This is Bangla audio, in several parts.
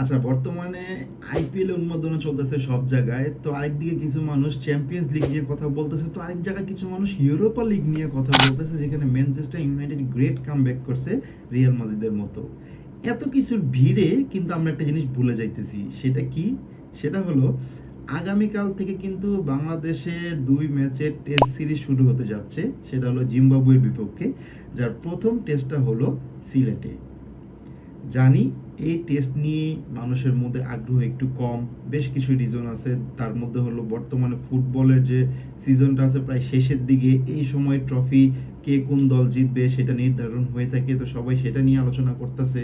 আচ্ছা বর্তমানে আইপিএল উন্মোদন চলতেছে সব জায়গায়। তো আরেকদিকে কিছু মানুষ চ্যাম্পিয়ন্স লিগ নিয়ে কথা বলতেছে। তো আরেক জায়গায় কিছু মানুষ ইউরোপা লিগ নিয়ে কথা বলতেছে, যেখানে Manchester United great come back করছে রিয়াল মাদ্রিদের মতো। এত কিছুর ভিড়ে কিন্তু আমরা একটা জিনিস ভুলে যাইতেছি, সেটা কি? সেটা হলো, আগামীকাল থেকে কিন্তু বাংলাদেশের দুই ম্যাচের টেস্ট সিরিজ শুরু হতে যাচ্ছে, সেটা হলো জিম্বাবুয়ের বিপক্ষে। যার প্রথম টেস্টটা হলো সিলেটে। জানি, এই টেস্ট নিয়ে মানুষের মধ্যে আগ্রহ একটু কম। বেশ কিছু রিজন আছে। তার মধ্যে হলো বর্তমানে ফুটবলের যে সিজনটা আছে প্রায় শেষের দিকে, এই সময় ট্রফি কে কোন দল জিতবে সেটা নির্ধারণ হয়ে থাকে, তো সবাই সেটা নিয়ে আলোচনা করতেছে।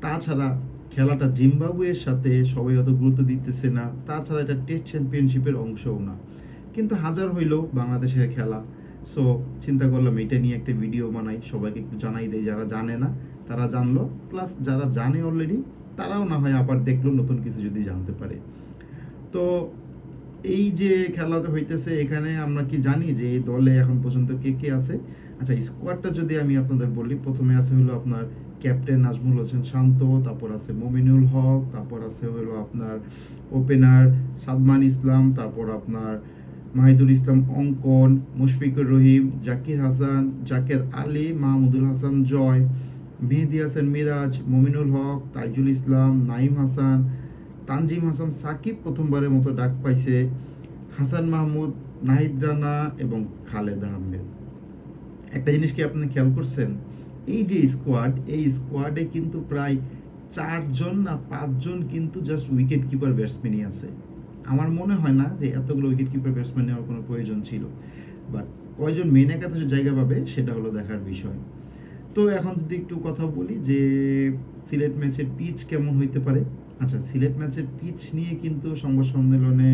তাছাড়া খেলাটা জিম্বাবুয়ের সাথে সবাই অত গুরুত্ব দিতেছে না। তাছাড়া এটা টেস্ট চ্যাম্পিয়নশিপের অংশও না। কিন্তু হাজার হইল বাংলাদেশের খেলা। সো চিন্তা করলাম, এটা নিয়ে একটা ভিডিও বানাই, সবাইকে একটু জানাই দেয় যারা জানে না, তারা জানলো। প্লাস যারা জানে অলরেডি তারাও না হয় আবার দেখল, নতুন কিছু যদি জানতে পারে। তো, এই যে খেলা হইতেছে, এখানে আমরা কি জানি যে, এই দলে এখন পর্যন্ত কে কে আছে? আচ্ছা স্কোয়াডটা যদি আমি আপনাদের বলি, প্রথমে আছে হলো আপনার ক্যাপ্টেন নাজমুল হোসেন শান্ত, তারপর আছে মমিনুল হক, তারপর আছে হলো আপনার ওপেনার সাদমান ইসলাম, তারপর আপনার মাহিদুল ইসলাম অঙ্কন, মুশফিকুর রহিম, জাকির হাসান, জাকের আলী, মাহমুদুল হাসান জয়, মেহেদি হাসান মিরাজ, মমিনুল হক, তাইজুল ইসলাম, নাইম হাসান, তানজিম হাসান সাকিব প্রথমবারের মতো ডাক পাইছে, হাসান মাহমুদ, নাহিদ রানা এবং খালেদ আহমেদ। একটা জিনিস কি আপনি খেয়াল করছেন? এই যে স্কোয়াড এই স্কোয়াডে কিন্তু প্রায় চারজন না পাঁচজন কিন্তু জাস্ট উইকেট কিপার ব্যাটসম্যানই আছে। আমার মনে হয় না যে এতগুলো উইকেট কিপার ব্যাটসম্যান নেওয়ার কোনো প্রয়োজন ছিল। বাট কয়জন মেন একাদশে জায়গা পাবে সেটা হলো দেখার বিষয়। তো এখন যদি একটু কথা বলি যে সিলেট ম্যাচের পিচ কেমন হইতে পারে? আচ্ছা সিলেট ম্যাচের পিচ নিয়ে কিন্তু সংবাদ সম্মেলনে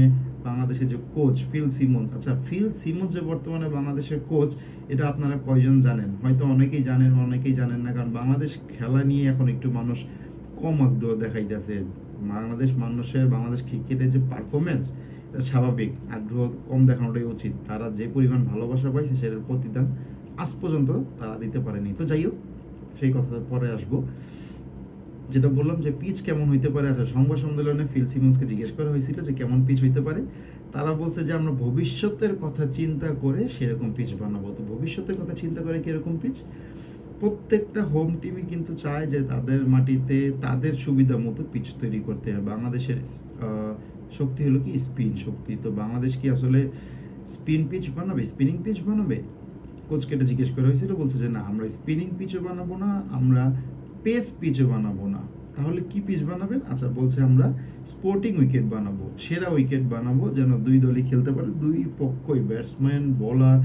বাংলাদেশের যে কোচ ফিল সিমন্স আচ্ছা ফিল সিমন্স যে বর্তমানে বাংলাদেশের কোচ এটা আপনারা কয়জন জানেন? হয়তো অনেকেই জানেন অনেকেই জানেন না, কারণ বাংলাদেশ খেলা নিয়ে এখন একটু মানুষ কম আগ্রহ দেখাইতেছে। বাংলাদেশ মানুষের, বাংলাদেশ ক্রিকেটের যে পারফরমেন্স এটা স্বাভাবিক। আগ্রহ কম দেখানোটাই উচিত। তারা যে পরিমাণ ভালোবাসা পাইছে, সেটার প্রতিদান আজ পর্যন্ত তারা দিতে পারেনি। তো যাই হোক, সেই কথাটা পরে আসব। যেটা বললাম যে পিচ কেমন হইতে পারে আচ্ছা সংবাদ সম্মেলনে ফিল সিমন্সকে জিজ্ঞেস করা হয়েছিল যে কেমন পিচ হইতে পারে। তারা বলছে যে আমরা ভবিষ্যতের কথা চিন্তা করে সেরকম পিচ বানাবো। তো ভবিষ্যতের কথা চিন্তা করে কীরকম পিচ প্রত্যেকটা হোম টিমই কিন্তু চায় যে তাদের মাটিতে তাদের সুবিধা মতো পিচ তৈরি করতে হয়। বাংলাদেশের শক্তি হলো কি স্পিন শক্তি। তো বাংলাদেশ কি আসলে স্পিন পিচ বানাবে? স্পিনিং পিচ বানাবে? কোচকে এটা জিজ্ঞেস করা হয়েছিল, বলছে যে না, আমরা স্পিনিং পিচও বানাবো না, আমরা পেস পিচও বানাবো না। তাহলে কি পিচ বানাবেন? আচ্ছা বলছে আমরা স্পোর্টিং উইকেট বানাবো, সেরা উইকেট বানাবো, যেন দুই দলই খেলতে পারে, দুই পক্ষই ব্যাটসম্যান বলার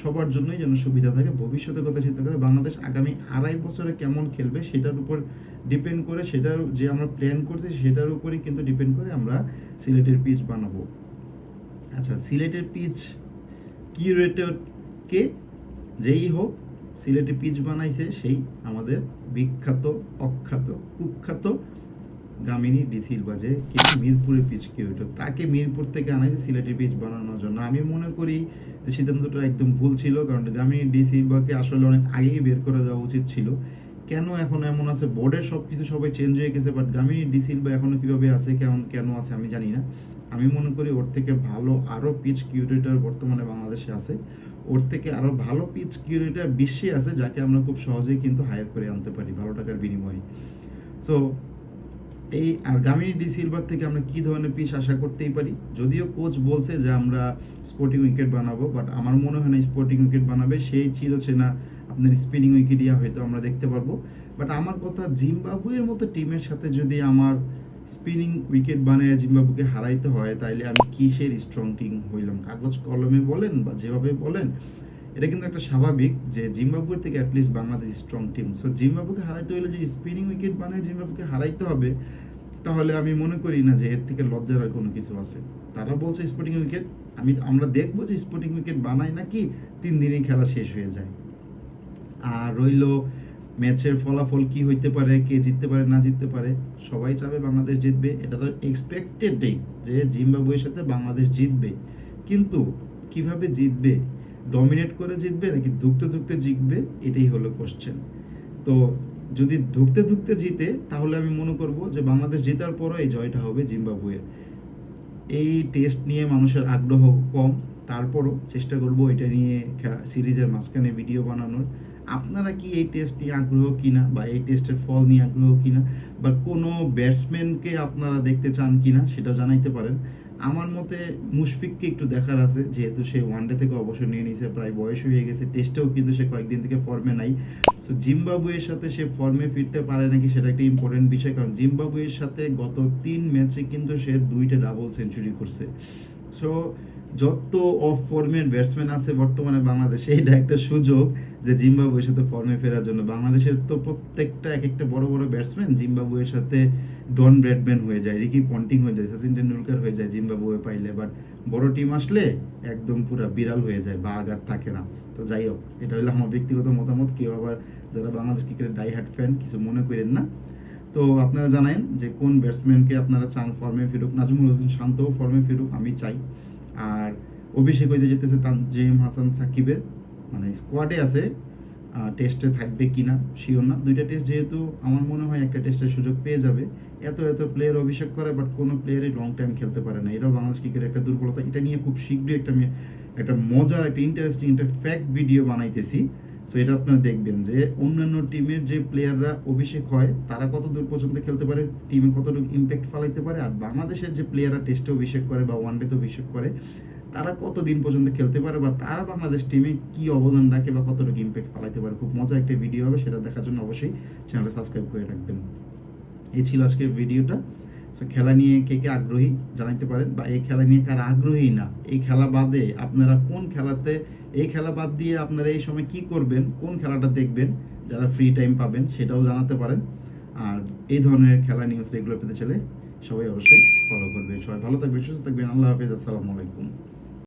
সবার জন্যই যেন সুবিধা থাকে, ভবিষ্যতের কথা চিন্তা করে বাংলাদেশ আগামী আড়াই বছরে কেমন খেলবে সেটার উপর ডিপেন্ড করে, সেটার যে আমরা প্ল্যান করছি, সেটার উপরেই কিন্তু ডিপেন্ড করে আমরা সিলেটের পিচ বানাবো। আচ্ছা সিলেটের পিচ কিউরেটর কে? যেই হোক সিলেটে পিচ বানাইছে সেই আমাদের বিখ্যাত, অখ্যাত, কুখ্যাত গামিনী ডি বাজে যে কিন্তু মিরপুরের পিচ কিউরেটর তাকে মিরপুর থেকে আনাইছে সিলেটের পিচ বানানোর জন্য। আমি মনে করি যে সিদ্ধান্তটা একদম ভুল ছিল, কারণ গামিনী ডি বাকে আসলে অনেক আগেই বের করে দেওয়া উচিত ছিল। কেন এখন এমন আছে? বোর্ডের সব কিছু সবাই চেঞ্জ হয়ে গেছে বাট গামি ডিসিল বা এখনও কীভাবে আছে, কেমন, কেন আছে আমি জানি না। আমি মনে করি ওর থেকে ভালো আরও পিচ কিউরেটার বর্তমানে বাংলাদেশে আছে। ওর থেকে আরও ভালো পিচ কিউরেটার বিশ্বে আছে, যাকে আমরা খুব সহজেই কিন্তু হায়ার করে আনতে পারি, ভালো টাকার বিনিময়ে। সো এই আর গামিনী ডি সিলভার থেকে আমরা কি ধরনের পিচ আশা করতেই পারি? যদিও কোচ বলছে যে আমরা স্পোর্টিং উইকেট বানাবো বাট আমার মনে হয় না স্পোর্টিং উইকেট বানাবে। সেই চিরচেনা আপনার স্পিনিং উইকেট ইয়া হয়তো আমরা দেখতে পারব। বাট আমার কথা, জিম্বাবুয়ের মতো টিমের সাথে যদি আমার স্পিনিং উইকেট বানিয়ে জিম্বাবুকে হারাইতে হয়, তাইলে আমি কিসের স্ট্রং টিম হইলাম? কাগজ কলমে বলেন বা যেভাবে বলেন এটা কিন্তু একটা স্বাভাবিক যে জিম্বাবুয়ের থেকে at least Bangladesh strong team so জিম্বাবুকে হারাইতে হলে যে স্পিনিং উইকেট বানায় জিম্বাবুকে হারাইতে হবে, তাহলে আমি মনে করি না যে এর থেকে লজ্জার আর কোনো কিছু আছে। তারা বলছে স্পোর্টিং উইকেট আমি, আমরা দেখব যে স্পোর্টিং উইকেট বানায় নাকি তিন দিনেই খেলা শেষ হয়ে যায়। আর রইল ম্যাচের ফলাফল কি হইতে পারে, কে জিততে পারে, না জিততে পারে, সবাই চাবে বাংলাদেশ জিতবে। এটা তো এক্সপেক্টেড ডে যে জিম্বাবুয়ের সাথে বাংলাদেশ জিতবে। কিন্তু কীভাবে জিতবে ডমিনেট করে জিতবে নাকি দুঃখতে দুঃখতে জিতবে, এটাই হলো কোশ্চেন তো যদি ধুকতে ধুকতে জিতে, তাহলে আমি মনে করব যে বাংলাদেশ জেতার পরও এই জয়টা হবে জিম্বাবুয়ের। এই টেস্ট নিয়ে মানুষের আগ্রহ কম, তারপরও চেষ্টা করব এটা নিয়ে সিরিজের মাঝখানে ভিডিও বানানোর। আপনারা কি এই টেস্ট নিয়ে আগ্রহ কিনা বা এই টেস্টের ফল নিয়ে আগ্রহ কিনা বা কোনো ব্যাটসম্যানকে আপনারা দেখতে চান কিনা, সেটা জানাইতে পারেন। আমার মতে মুশফিককে একটু দেখার আছে, যেহেতু সে ওয়ানডে থেকে অবসর নিয়ে নিয়েছে প্রায় বয়স হয়ে গেছে টেস্টেও কিন্তু সে কয়েকদিন থেকে ফর্মে নাই। সো জিম্বাবুয়ের সাথে সে ফর্মে ফিরতে পারে নাকি সেটা একটা ইম্পর্টেন্ট বিষয়, কারণ জিম্বাবুয়ের সাথে গত তিন ম্যাচে কিন্তু সে দুইটা ডাবল সেঞ্চুরি করছে। সো যত অফ ফর্মের ব্যাটসম্যান আছে, বর্তমানে বাংলাদেশে এটা একটা সুযোগ যে জিম্বাবুয়ের সাথে ফর্মে ফেরার জন্য। বাংলাদেশের তো প্রত্যেকটা এক একটা বড় বড় ব্যাটসম্যান জিম্বাবুয়ের সাথে ডন ব্র্যাডম্যান হয়ে যায় রিকি পন্টিং হয়ে যায় সচিন টেন্ডুলকার হয়ে যায় জিম্বাবুয়ে পাইলে বাট বড় টিম আসলে একদম পুরো বিড়াল হয়ে যায়, বাঘ আর থাকে না। তো যাই হোক, এটা হলো আমার ব্যক্তিগত মতামত, কেউ আবার যারা বাংলাদেশ ক্রিকেটের ডাই হার্ট ফ্যান কিছু মনে করেন না। তো আপনারা জানেন যে কোন ব্যাটসম্যানকে আপনারা চান ফর্মে ফিরুক? নাজমুল হোসেন শান্তও ফর্মে ফিরুক, আমি চাই। আর অভিষেক হইতে যেতেছে তানজিম হাসান সাকিবের মানে স্কোয়াডে আছে টেস্টে থাকবে কিনা? শিওর না। দুইটা টেস্ট যেহেতু আমার মনে হয় একটা টেস্টের সুযোগ পেয়ে যাবে। এত এত প্লেয়ার অভিষেক করে বাট কোনো প্লেয়ারই লং টাইম খেলতে পারে না। এটাও বাংলাদেশ ক্রিকেটের একটা দুর্বলতা। এটা নিয়ে খুব শীঘ্রই একটা একটা মজার, একটা ইন্টারেস্টিং একটা ফ্যাক্ট ভিডিও বানাইতেছি। সো এটা আপনারা দেখবেন যে অন্যান্য টিমের যে প্লেয়াররা অভিষেক হয়, তারা কত দূর পর্যন্ত খেলতে পারে টিমে কতটুকু ইম্প্যাক্ট ফালাইতে পারে, আর বাংলাদেশের যে প্লেয়াররা টেস্টে অভিষেক করে বা ওয়ানডেতে অভিষেক করে তারা কত দিন পর্যন্ত খেলতে পারে বা তারা বাংলাদেশ টিমে কি অবদান রাখে বা কতটুকু ইম্প্যাক্ট ফেলাইতে পারে, খুব মজা একটা ভিডিও হবে, সেটা দেখার জন্য অবশ্যই চ্যানেলটা সাবস্ক্রাইব করে রাখবেন। এই ছিল আজকের ভিডিওটা সো খেলা নিয়ে কে কে আগ্রহী জানাইতে পারেন, বা এই খেলা নিয়ে কারা আগ্রহী না? এই খেলা বাদে আপনারা কোন খেলাতে, এই খেলা বাদ দিয়ে আপনারা এই সময় কি করবেন, কোন খেলাটা দেখবেন, যারা ফ্রি টাইম পাবেন সেটাও জানাতে পারেন। আর এই ধরনের খেলা নিউজ এগুলো পেতে চলে সবাই অবশ্যই ফলো করবেন। সবাই ভালো থাকবেন, সুস্থ থাকবেন, আল্লাহ হাফিজ, আসসালামু আলাইকুম।